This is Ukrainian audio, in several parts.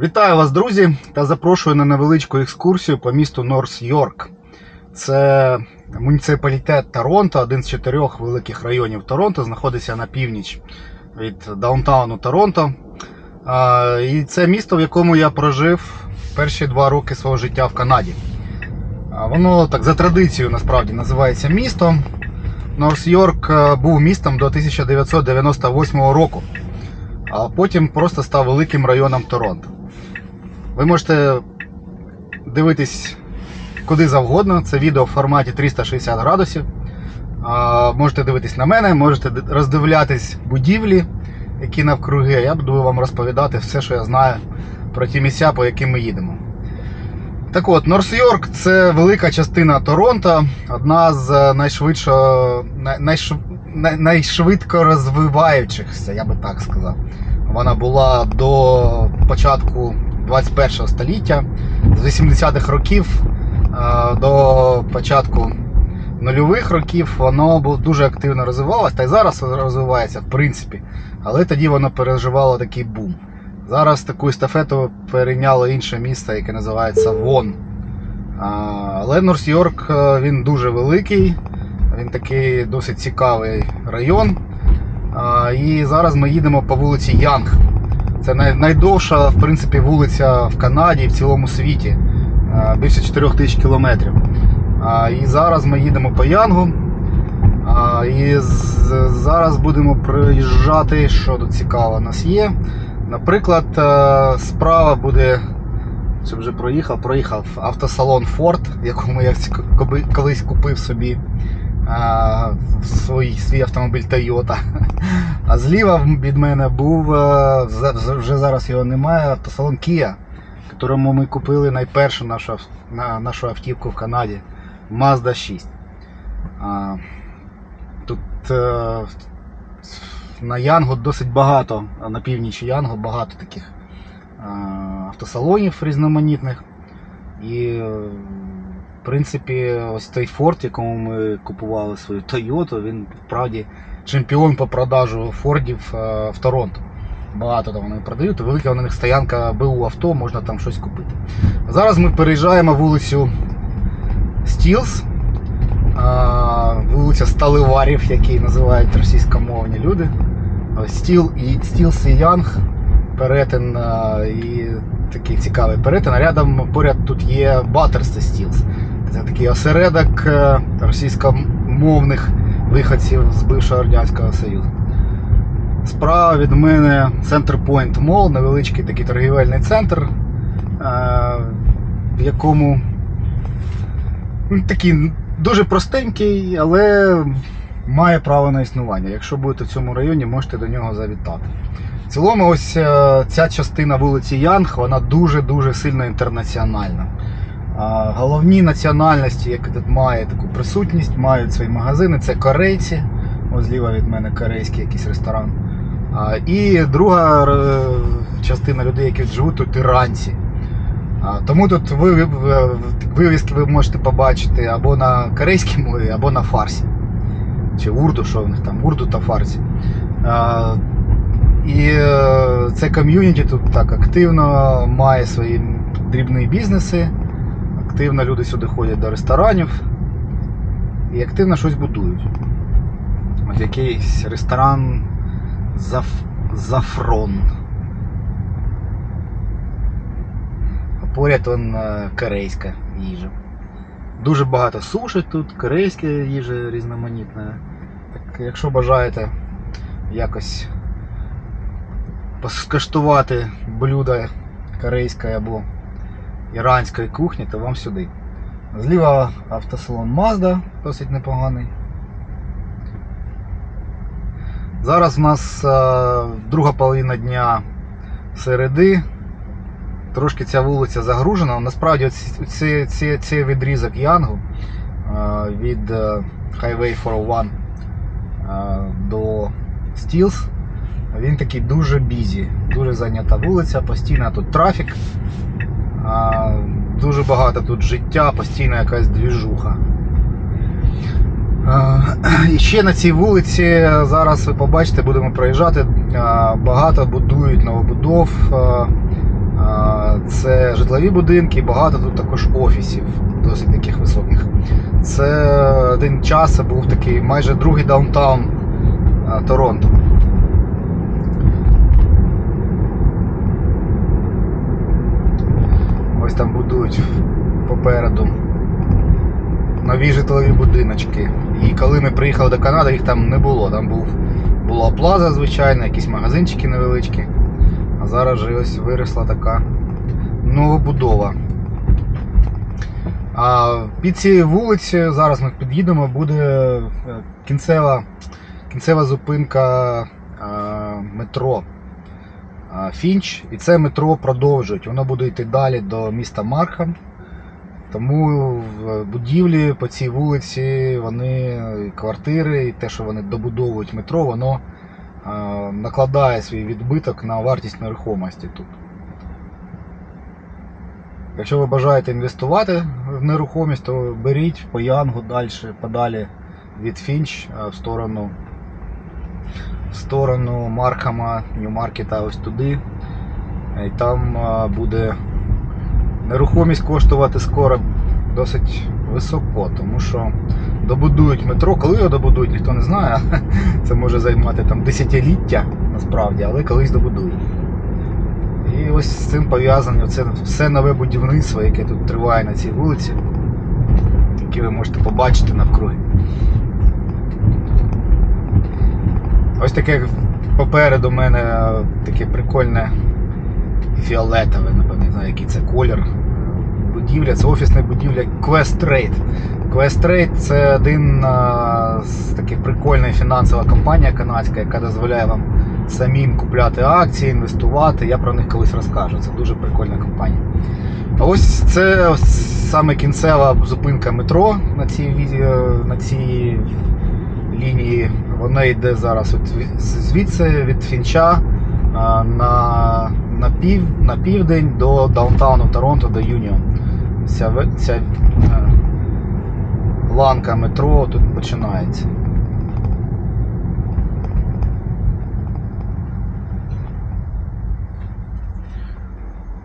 Вітаю вас, друзі, та запрошую на невеличку екскурсію по місту Норс Йорк. Це муніципалітет Торонто, один з чотирьох великих районів Торонто, знаходиться на північ від даунтауну Торонто. І це місто, в якому я прожив перші два роки свого життя в Канаді. Воно так за традицією насправді називається місто. Норс Йорк е, був містом до 1998 року а потім просто став великим районом Торонто. Ви можете дивитись куди завгодно. Це відео в форматі 360 градусів. Можете дивитись на мене, можете роздивлятись будівлі, які навкруги. Я буду вам розповідати все, що я знаю про ті місця, по яким ми їдемо. Так от, Норс-Йорк це велика частина Торонто, одна з е, найшвидше, найшв- найшвидко розвиваючихся, я би так сказав. Вона була до початку 21 століття, з 80-х років е, до початку нульових років воно дуже активно розвивалося, та й зараз розвивається, в принципі. Але тоді воно переживало такий бум. Зараз таку естафету перейняло інше місто, яке називається Вон. Але Норс-Йорк е, він дуже великий, він такий досить цікавий район. І зараз ми їдемо по вулиці Янг. Це найдовша в принципі, вулиця в Канаді і в цілому світі. Більше 4 тисяч кілометрів. І зараз ми їдемо по Янгу. І зараз будемо проїжджати, що тут цікаво нас є. Наприклад, е, справа буде. Це вже проїхав, проїхав автосалон Ford, якому я колись купив собі свій, свій автомобіль Toyota. А зліва від мене був, е, вже зараз його немає, автосалон Kia, якому ми купили найпершу нашу, нашу автівку в Канаді Mazda 6. Тут е, на Янгу досить багато, на північі Янгу багато таких автосалонів різноманітних. І, е, в принципі, ось той в якому ми купували свою Toyota, він справді чемпіон по продажу Фордів е, в Торонто. Багато там вони продають, велика у них стоянка БУ авто, можна там щось купити. Зараз ми переїжджаємо вулицю Стілс, а, вулиця Сталеварів, які називають російськомовні люди. Стіл і Стілс і Янг перетин і такий цікавий перетин. А рядом поряд тут є Баттерсте Стілс. Це такий осередок е, російськомовних виходців з бившого Радянського Союзу. Справа від мене Point Mall, невеличкий такий торгівельний центр, е, в якому ну, такий дуже простенький, але має право на існування. Якщо будете в цьому районі, можете до нього завітати. В цілому, ось е, ця частина вулиці Янг, вона дуже-дуже сильно інтернаціональна. Головні національності, які тут має таку присутність, мають свої магазини. Це корейці. Ось зліва від мене корейський якийсь ресторан. І друга е, частина людей, які живуть, тут іранці. Тому тут ви, ви- вивіски ви можете побачити або на корейській мові, або на фарсі. Чи урду, що в них там, урду та фарсі. І е, це ком'юніті тут так активно має свої дрібні бізнеси. Активно люди сюди ходять до ресторанів і активно щось будують. Ось якийсь ресторан Заф... Зафрон. Поряд он е, корейська їжа. Дуже багато суші тут, корейська їжа різноманітна. Так, якщо бажаєте якось скуштувати блюда корейської або іранської кухні, то вам сюди. Зліва автосалон Mazda, досить непоганий. Зараз в нас е, друга половина дня середи. Трошки ця вулиця загружена. Насправді цей, цей, цей відрізок Янгу е, від е, Highway 401 е, до Стілс. Він такий дуже бізі, дуже зайнята вулиця, постійно тут трафік, дуже багато тут життя, постійно якась двіжуха. І ще на цій вулиці зараз ви побачите, будемо проїжджати. Багато будують новобудов. А, Це житлові будинки, багато тут також офісів, досить таких високих. Це один час був такий майже другий даунтаун Торонто. Ось там будують попереду нові житлові будиночки. І коли ми приїхали до Канади, їх там не було. Там був, була плаза, звичайно, якісь магазинчики невеличкі. А зараз же ось виросла така новобудова. А під цією вулицею, зараз ми під'їдемо, буде е, кінцева, кінцева зупинка е, метро Фінч. І це метро продовжують. Воно буде йти далі до міста Мархам. Тому в будівлі по цій вулиці вони квартири і те, що вони добудовують метро, воно накладає свій відбиток на вартість нерухомості тут. Якщо ви бажаєте інвестувати в нерухомість, то беріть по Янгу далі, подалі від Фінч в сторону, сторону Мархама, Нью-Маркета, ось туди. І там буде нерухомість коштувати скоро досить високо, тому що добудують метро. Коли його добудують, ніхто не знає. Це може займати там десятиліття насправді, але колись добудують. І ось з цим пов'язане це все нове будівництво, яке тут триває на цій вулиці, яке ви можете побачити навкруги. Ось таке попереду мене таке прикольне фіолетове, напевно, не знаю, який це колір. Будівля, це офісна будівля Quest Trade. Quest Trade це один з таких прикольна фінансова компанія канадська, яка дозволяє вам самим купляти акції, інвестувати. Я про них колись розкажу. Це дуже прикольна компанія. А ось це саме кінцева зупинка метро на цій, на цій лінії. Вона йде зараз от звідси від Фінча на, на, пів, на південь до даунтауну Торонто, до Юніон. Ця, ця е, ланка метро тут починається.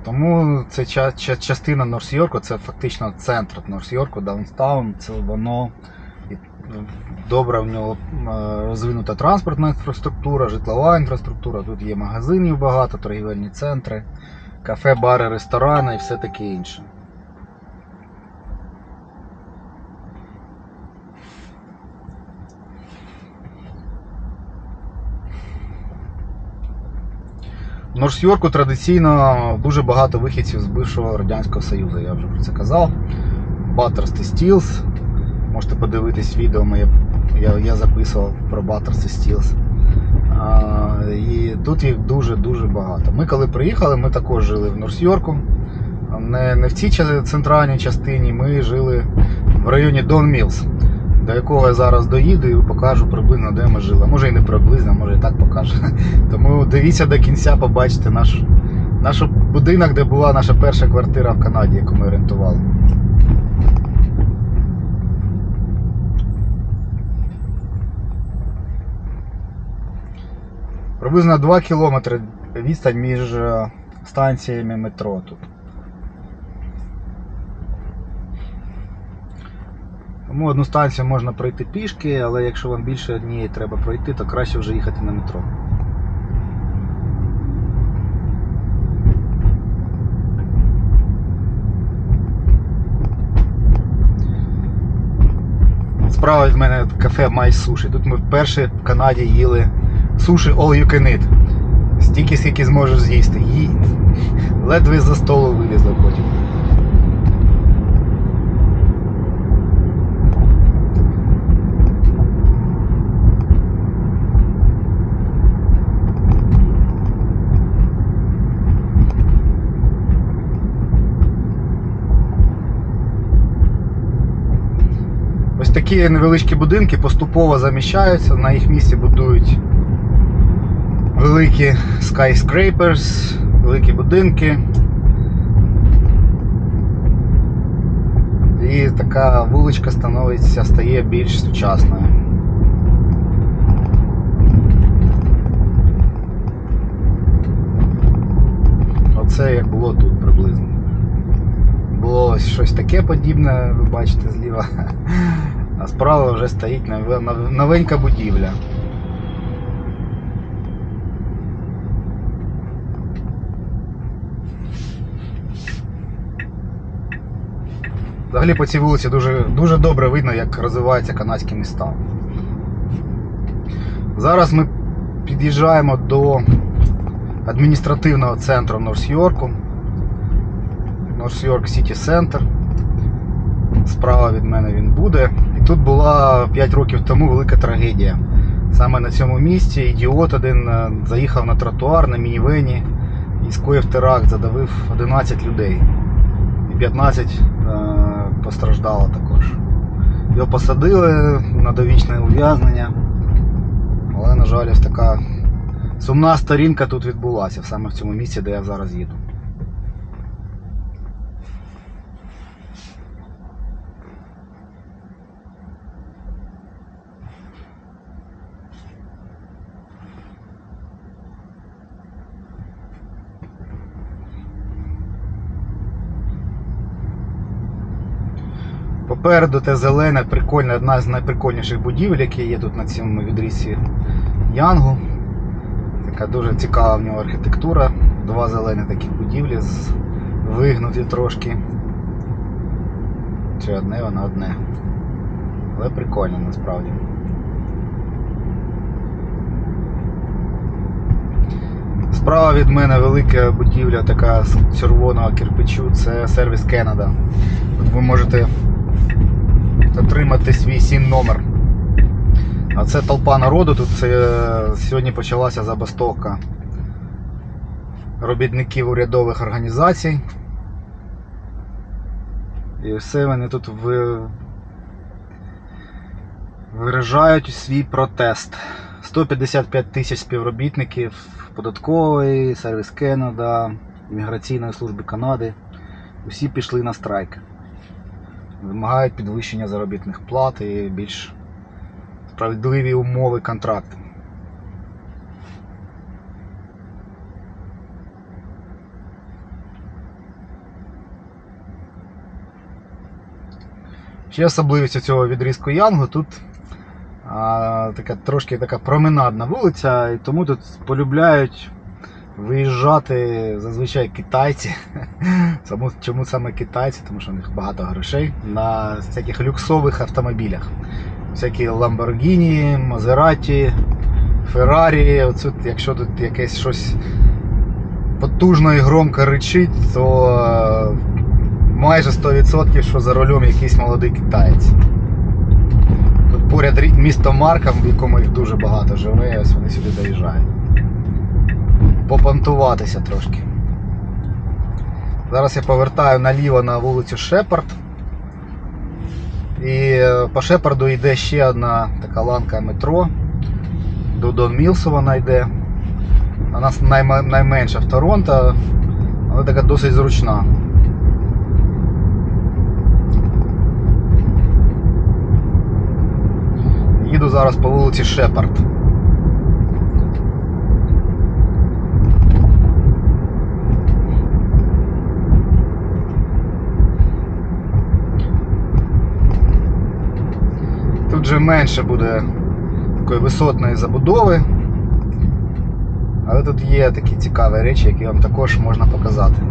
Тому це ча- ча- частина Норс-Йорку, це фактично центр Норс-Йорку, даунтаун, це воно добре в нього е, розвинута транспортна інфраструктура, житлова інфраструктура. Тут є магазинів багато, торгівельні центри, кафе, бари, ресторани і все таке інше. В Норс-Йорку традиційно дуже багато вихідців з бившого Радянського Союзу, я вже про це казав. Баттерсти Steels. Можете подивитись відео моє, я, я записував про Баттерсти Steels. А, і тут їх дуже-дуже багато. Ми коли приїхали, ми також жили в Норс-Йорку. Не, не в цій центральній частині, ми жили в районі Дон Мілс, до якого я зараз доїду і покажу приблизно, де ми жили. Може і не приблизно, може і так покажу. Тому дивіться до кінця, побачите наш, наш будинок, де була наша перша квартира в Канаді, яку ми орендували. Приблизно 2 кілометри відстань між е, станціями метро тут. Тому одну станцію можна пройти пішки, але якщо вам більше однієї треба пройти, то краще вже їхати на метро. Справа від мене кафе Sushi. Тут ми вперше в Канаді їли суші all you can eat. Стільки, скільки зможеш з'їсти. Ї... Ледве за столу вилізли потім. Ось такі невеличкі будинки поступово заміщаються, на їх місці будують великі skyscrapers, великі будинки. І така вуличка становиться, стає більш сучасною. це як було тут приблизно. Було ось щось таке подібне, ви бачите зліва. А справа вже стоїть новенька будівля. Взагалі по цій вулиці дуже, дуже добре видно, як розвиваються канадські міста. Зараз ми під'їжджаємо до адміністративного центру Норс-Йорку. Норс-Йорк Сіті Центр. Справа від мене він буде. І тут була 5 років тому велика трагедія. Саме на цьому місці ідіот один е, заїхав на тротуар на мінівені і скоїв теракт, задавив 11 людей. І 15 постраждало також. Його посадили на довічне ув'язнення. Але, на жаль, ось така сумна сторінка тут відбулася, саме в цьому місці, де я зараз їду. Попереду те зелене, прикольне, одна з найприкольніших будівель, які є тут на цьому відрізці Янгу. Така дуже цікава в нього архітектура. Два зелені такі будівлі вигнуті трошки. Чи одне воно одне. Але прикольно насправді. Справа від мене велика будівля така з червоного кирпичу, це сервіс Canada. Тут ви можете отримати свій сін номер. А це толпа народу. Тут е, сьогодні почалася забастовка робітників урядових організацій. І все вони тут ви... виражають свій протест. 155 тисяч співробітників податкової, сервіс Кеннеда, Імміграційної служби Канади. Усі пішли на страйк. Вимагають підвищення заробітних плат і більш справедливі умови контракту. Ще особливістю цього відрізку Янгу тут а, така трошки така променадна вулиця, і тому тут полюбляють виїжджати зазвичай китайці. Чому, саме китайці? Тому що у них багато грошей на всяких люксових автомобілях. Всякі Lamborghini, Maserati, Ferrari. Оце, якщо тут якесь щось потужно і громко ричить, то е, майже 100% що за рулем якийсь молодий китаєць. Тут поряд місто Марка, в якому їх дуже багато живе, ось вони сюди доїжджають. Попонтуватися трошки. Зараз я повертаю наліво на вулицю Шепард. І е, по Шепарду йде ще одна така ланка метро. До Дон Мілсу вона йде. Вона найменша в Торонто, але така досить зручна. Їду зараз по вулиці Шепард. Тут же менше буде такої висотної забудови. Але тут є такі цікаві речі, які вам також можна показати.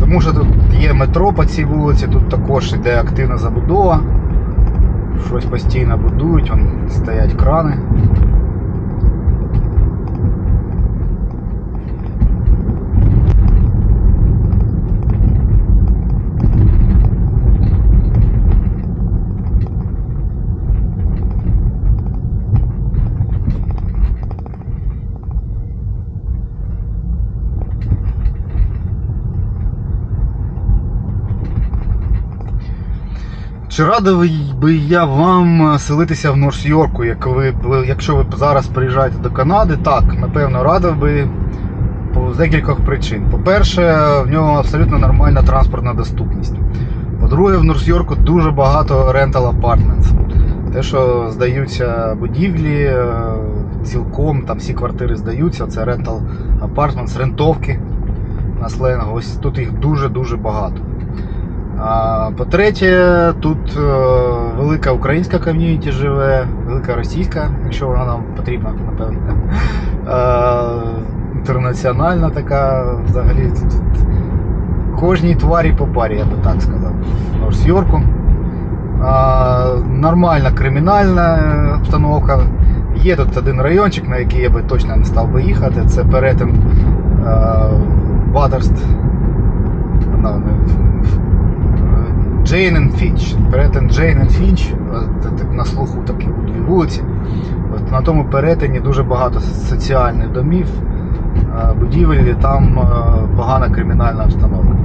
Тому що тут є метро по цій вулиці, тут також йде активна забудова. Щось постійно будують, вон стоять крани. Чи радий би я вам селитися в Норс-Йорку, як ви, якщо ви зараз приїжджаєте до Канади? Так, напевно, радив би по- декількох причин. По-перше, в нього абсолютно нормальна транспортна доступність. По-друге, в Норс-Йорку дуже багато rental apartments. Те, що здаються будівлі, е, цілком там всі квартири здаються, це rental apartments, рентовки на сленгу. Ось тут їх дуже-дуже багато. По-третє, тут е, велика українська ком'юніті живе, велика російська, якщо вона нам потрібна, напевно. Е, інтернаціональна така взагалі. Тут, кожній тварі по парі, я би так сказав. Норс-Йорку. Нормальна кримінальна обстановка. Є тут один райончик, на який я би точно не став би їхати. Це перетин Батерст. Джейн Фінч. Перетин Джейн Фінч. На слуху такі дві вулиці. От на тому перетині дуже багато соціальних домів, е, будівель, там е, погана кримінальна обстановка.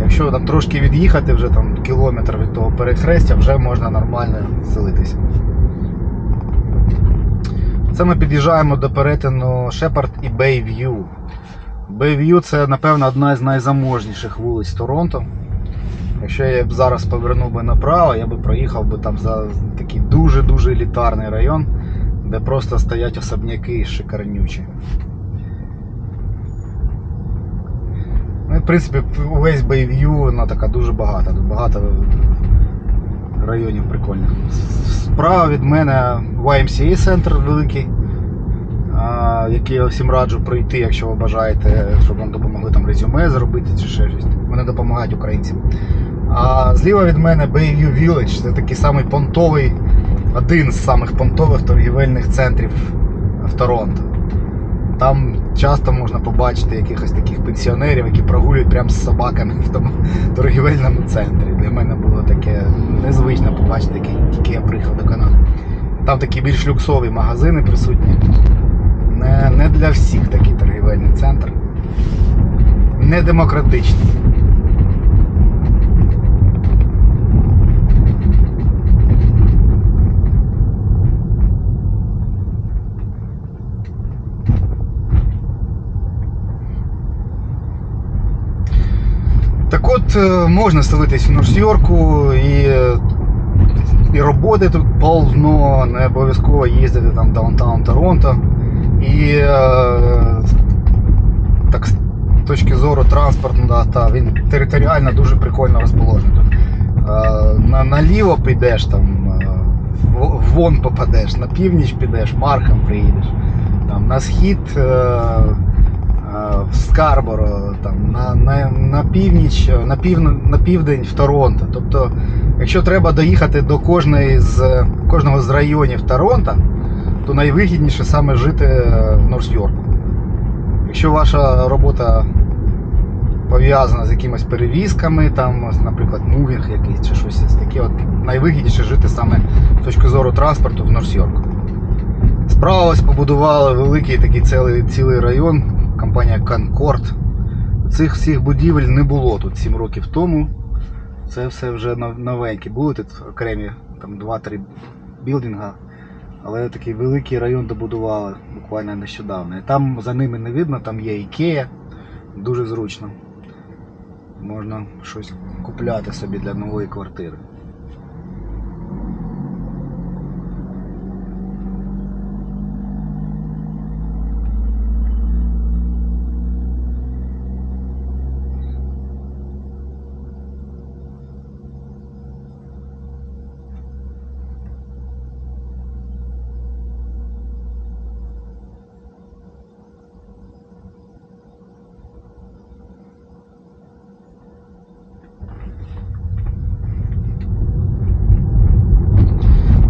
Якщо там трошки від'їхати, вже там кілометр від того перехрестя, вже можна нормально селитися. Це ми під'їжджаємо до перетину Шепард і Бейв'ю. Бейв'ю це, напевно, одна з найзаможніших вулиць Торонто. Якщо я б зараз повернув би направо, я би проїхав би там за такий дуже-дуже елітарний район, де просто стоять особняки шикарнючі. Ну, і, в принципі, увесь Бейв'ю, вона така дуже багата. Багато районів прикольних. Справа від мене YMCA центр великий, який я всім раджу пройти, якщо ви бажаєте, щоб вам допомогли там резюме зробити чи ще щось. Вони допомагають українцям. А зліва від мене Bayview Village, це такий самий понтовий, один з самих понтових торгівельних центрів в Торонто. Там часто можна побачити якихось таких пенсіонерів, які прогулюють прямо з собаками в тому торгівельному центрі. Для мене було таке незвично побачити, тільки, я приїхав до Канади. Там такі більш люксові магазини присутні. Не, не для всіх такий торгівельний центр. Не демократичний. Так от е, можна селитись в Норс-Йорку і, і роботи тут повно, не обов'язково їздити там в даунтаун Торонто. І е, так з точки зору транспорту, да, та, він територіально дуже прикольно розположений. Е, на, наліво підеш, там, вон попадеш, на північ підеш, Мархам приїдеш. Там, на схід в Скарборо, там, на, на, на північ, на, пів, на південь в Торонто. Тобто, якщо треба доїхати до кожної з, кожного з районів Торонто, то найвигідніше саме жити е, в Норс-Йорку. Якщо ваша робота пов'язана з якимись перевізками, там, наприклад, мувінг якийсь чи щось таке, от найвигідніше жити саме з точки зору транспорту в Норс-Йорку. Справа ось побудували великий такий цілий, цілий район, компанія Concord. Цих всіх будівель не було тут 7 років тому. Це все вже нов- новенькі. Були тут окремі там 2-3 білдинга. Але такий великий район добудували буквально нещодавно. І там за ними не видно, там є Ікея. Дуже зручно. Можна щось купляти собі для нової квартири.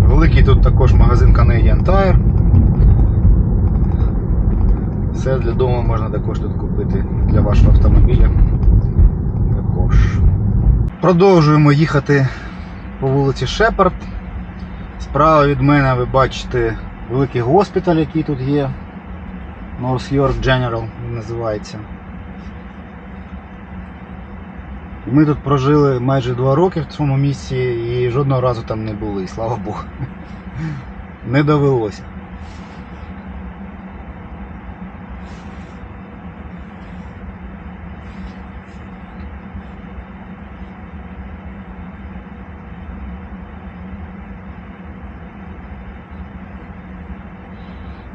Великий тут також магазин Canadian Tire. Все для дому можна також тут купити для вашого автомобіля. Також. Продовжуємо їхати по вулиці Шепард. Справа від мене ви бачите великий госпіталь, який тут є. North York General називається. Ми тут прожили майже два роки в цьому місці і жодного разу там не були, слава Богу. Не довелося.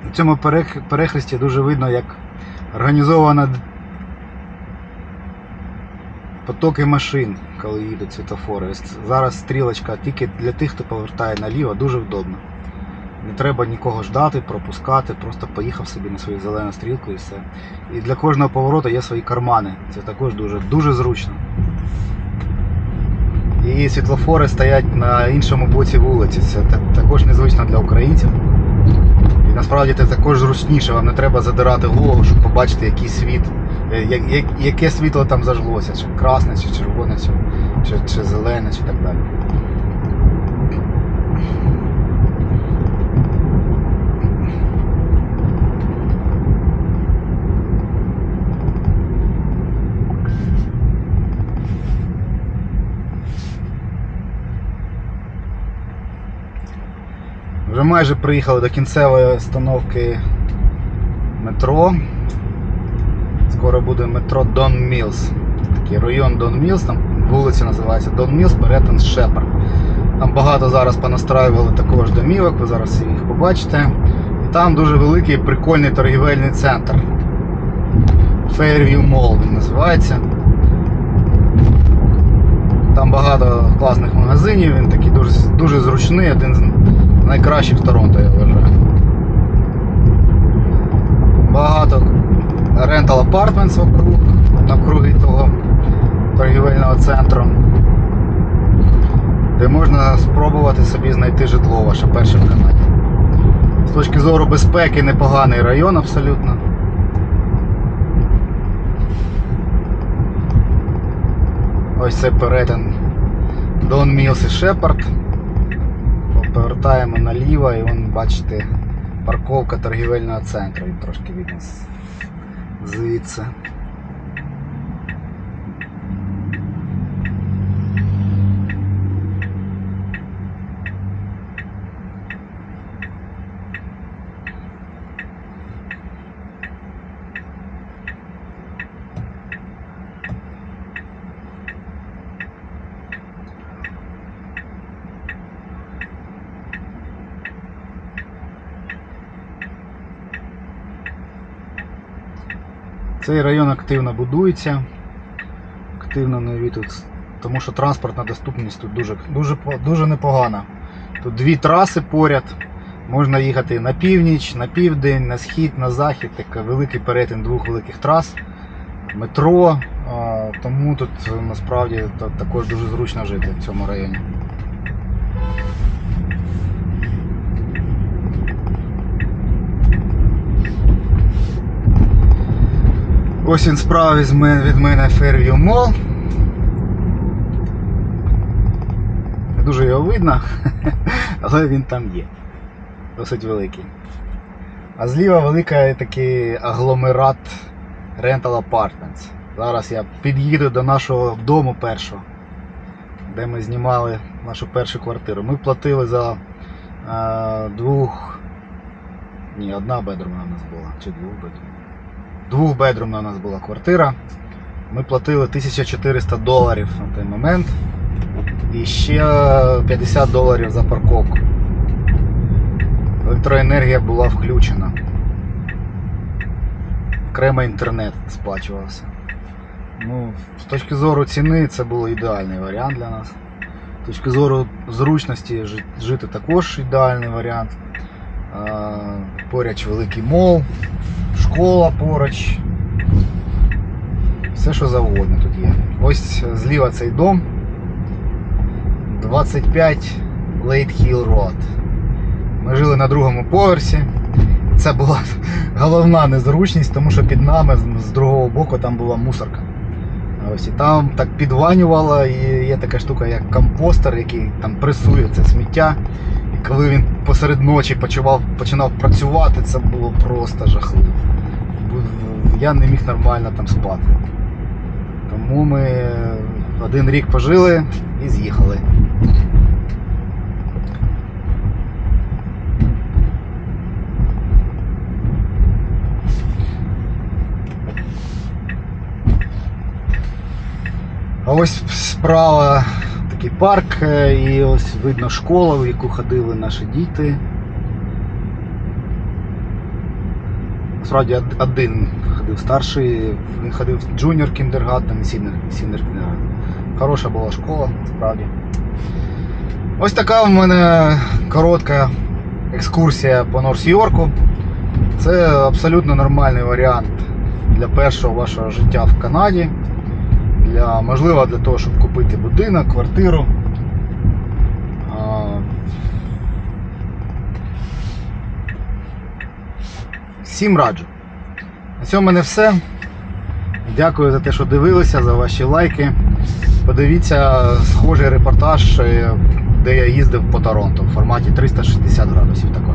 На цьому перехресті дуже видно, як організовано потоки машин, коли їдуть світофори. Зараз стрілочка тільки для тих, хто повертає наліво, дуже вдобно. Не треба нікого ждати, пропускати, просто поїхав собі на свою зелену стрілку і все. І для кожного повороту є свої кармани. Це також дуже, дуже зручно. І світлофори стоять на іншому боці вулиці. Це також незвично для українців. І насправді це також зручніше, вам не треба задирати голову, щоб побачити, який світ, е, я- я- яке світло там зажглося, чи красне, чи червоне, чи, чи, чи зелене, чи так далі. Вже майже приїхали до кінцевої остановки метро. Скоро буде метро Дон Мілс. Такий район Дон Мілс, там вулиця називається Дон Мілс, перетин Шепард. Там багато зараз понастраювали також домівок, ви зараз їх побачите. І там дуже великий прикольний торгівельний центр. Fairview Mall він називається. Там багато класних магазинів, він такий дуже, дуже зручний, один з найкращих в Торонто, я вважаю. Багато rental apartments вокруг, навкруги того торгівельного центру, де можна спробувати собі знайти житло ваше перше в Канаді. З точки зору безпеки непоганий район абсолютно. Ось це перетин Дон Мілс і Шепард. Повертаємо наліво і вон бачите парковка торгівельного центру. Трошки від нас звідси. Цей район активно будується. Активно нові тут, тому що транспортна доступність тут дуже, дуже, дуже непогана. Тут дві траси поряд. Можна їхати на північ, на південь, на схід, на захід. Такий великий перетин двох великих трас, метро. Тому тут е, насправді також дуже зручно жити в цьому районі. Ось він справа від мене, Fairview Mall. Не дуже його видно, але він там є. Досить великий. А зліва великий такий агломерат Rental Apartments. Зараз я під'їду до нашого дому першого, де ми знімали нашу першу квартиру. Ми платили за е, двох. Ні, одна бедрумна у нас була, чи двох бедрумна. Двохбедрумна у нас була квартира. Ми платили 1400 доларів на той момент. І ще 50 доларів за парковку. Електроенергія була включена. Окремо інтернет сплачувався. Ну, з точки зору ціни це був ідеальний варіант для нас. З точки зору зручності жити також ідеальний варіант. Поряд великий мол, школа поруч. Все, що завгодно тут є. Ось зліва цей дом. 25 Late Hill Road. Ми жили на другому поверсі. Це була головна незручність, тому що під нами з другого боку там була мусорка. Ось і там так підванювало, і є така штука, як компостер, який там пресує це сміття. Коли він посеред ночі почував, починав працювати, це було просто жахливо. Я не міг нормально там спати. Тому ми один рік пожили і з'їхали. А ось справа такий парк, е, і ось видно школа, в яку ходили наші діти. Насправді один ходив старший, він ходив в джуніор кіндергартен і сінер, сінер кіндергартен. Хороша була школа, справді. Ось така в мене коротка екскурсія по Норс-Йорку. Це абсолютно нормальний варіант для першого вашого життя в Канаді. Для, можливо, для того, щоб купити будинок, квартиру. Всім раджу. На цьому в мене все. Дякую за те, що дивилися, за ваші лайки. Подивіться схожий репортаж, е, де я їздив по Торонто в форматі 360 градусів також.